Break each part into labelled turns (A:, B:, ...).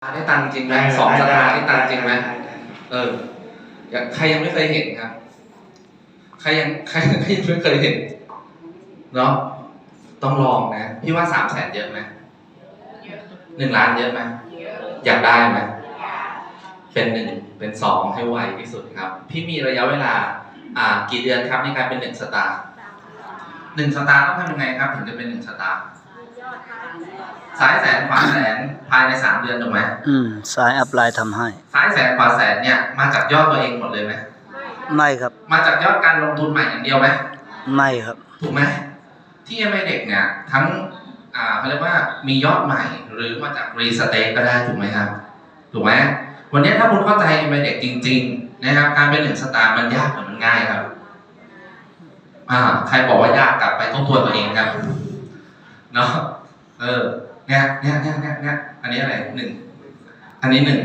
A: ได้ตังค์จริงไหมสองสตาร์ได้ตังค์จริงไหมเอออยากใครยังไม่เคยเห็นครับ ใครยังใครใครยังไม่เคยเห็นเนาะต้องลองนะพี่ว่าสามแสนเยอะไหมหนึ่งล้านเยอะไหมอยากได้ไหมเป็นหนึ่งเป็นสองให้ไวที่สุดครับ พี่มีระยะเวลา อ่า กี่เดือนครับในการเป็นหนึ่งสตาร์หนึ่งสตาร์ต้องทำยังไงครับ ถึงจะเป็นหนึ่งสตาร์ ซ้ายแสนขวาแสนภายในสามเดือนถูกไหม
B: อืมสายอัพไลน์ทำให้
A: ซ้ายแสนขวาแสนเนี่ยมาจากยอดตัวเองหมดเลยไหม
B: ไม่ครับ
A: มาจากยอดการลงทุนใหม่อย่างเดียวไหม
B: ไม่ครับ
A: ถูกไหมที่เอ็มเด็กเนี่ยทั้งอ่าเขาเรียกว่ามียอดใหม่หรือมาจากรีสเตทก็ได้ถูกไหมครับ ถูกไหมวันนี้ถ้าคุณเข้าใจเอ็มเด็กจริง ๆ นะครับ การเป็นหนึ่งสตาร์มันยากหรือมันง่ายครับ อ่า ใครบอกว่ายากกลับไปทบทวนตัวเองครับเนาะ เออเนี่ยเนี่ยเนี่ยเนี่ยเนี่ยอันนี้อะไรหนึ่งอันนี้หนึ่ง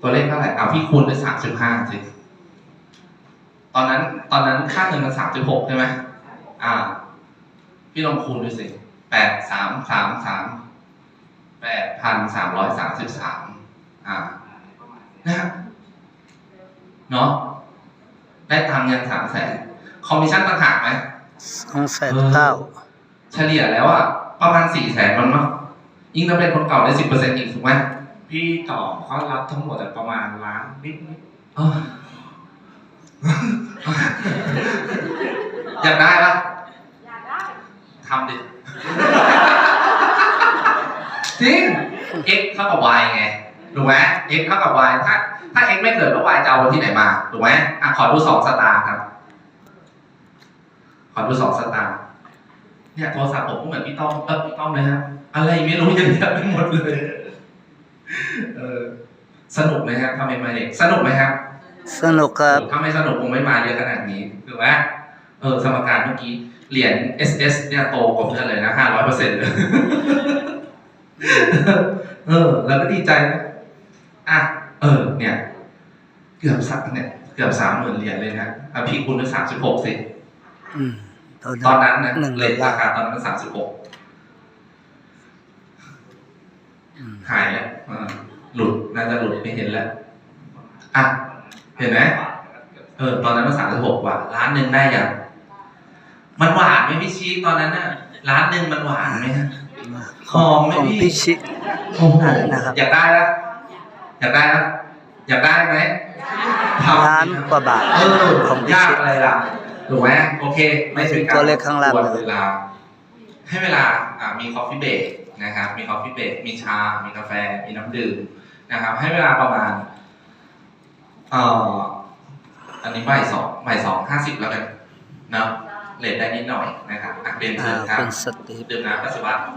A: ตัวเลขเท่าไหร่เอาพี่คูณด้วยสามสิบห้าสิตอนนั้น ตอนนั้นค่าเงินมันสามสิบหกใช่ไหมอ่า พี่ลองคูณดูสิแปดสามสามสามแปดพันสามร้อยสามสิบสามอ่านะฮะเนาะได้ตังค์ยังสามแสนคอมมิชชั่นต่างหากไหม
B: สองแสนเก้า
A: เฉลี่ยแล้วอะ ประมาณสี่แสนมันมั้งยิ่งถ้าเป็นคนเก่าได้สิบเปอร์เซ็นต์อีกถูกไหม
C: พี่ต่อเขารับทั้งหมดอะประมาณล้านนิดนิด
A: เอออยากได้ปะ
D: อยากได้
A: ทำดิจริง x เท่ากับ y ไงถูกไหม x เท่ากับ y ถ้าถ้า x ไม่เกิดแล้ว y จะเอาที่ไหนมาถูกไหมอะขอดูสองสตาร์ครับ ขอดูสองสตาร์ เนี่ยโทรศัพท์ผมก็เหมือนพี่ต้อมเออพี่ต้อมเลยครับอะไรไม่รู้เยอะแยะไปหมดเลยเออสนุกไหมครับทำไมมาเด็กสนุกไหมครับ
B: สนุกครับ
A: ถ้าไม่สนุกคงไม่มาเยอะขนาดนี้ถูกไหมเออสมการเมื่อกี้เหรียญ SS เนี่ยโตกว่าเพื่อนเลยนะห้าร้อยเปอร์เซ็นต์เลยเออ แล้วก็ดีใจนะอะเออ เนี่ย เกือบสักเนี่ย เกือบสามหมื่นเหรียญเลยนะอะพี่คุณด้วยสามสิบหกสิ
B: อืม ตอน
A: ตอน
B: นั้น
A: นั้นนะ
B: หนึ่ง
A: เลท
B: ดอ
A: รา
B: ลลาร์
A: คาตอนนั้นสามสิบหก
B: อืม
A: หายแล้วอ่าหลุดน่าจะหลุดไม่เห็นแล้วอะเห็นไหมเออตอนนั้นมันสามสิบหกว่าล้านหนึ่งได้ยังมันหวานไหมพี่ชี้ตอนนั้นน่ะล้านหนึ่งมันหวานไหมฮะหอมไหม
B: ของ
A: พี่
B: พี่ชิ
A: โอ้โห
B: นะครับ
A: อยากได้แล้วอยากได้แล้วอยากได้ไหมทำ
B: ล้านกว่าบาท
A: เออ
B: ของพี่
A: ยาก
B: ชิ
A: อะไรล่ะ ถูกไหมโอเค ไม่เป็นการ
B: ตัวเลขข้างล่าง
A: รบกวนเวลา ให้เวลาอ่ามีคอฟฟี่เบรกนะครับ มีคอฟฟี่เบรกมีชา มีกาแฟ มีน้ำดื่มนะครับ ให้เวลาประมาณเอ่ออันนี้บ่ายสองบ่ายสองห้าสิบแล้วกันเนาะเลทได้นิดหน่อยนะครับอะเรียน
B: อ่า
A: เชิญครับ
B: คุณสตีฟ
A: ดื่มน้ำปัสสาวะ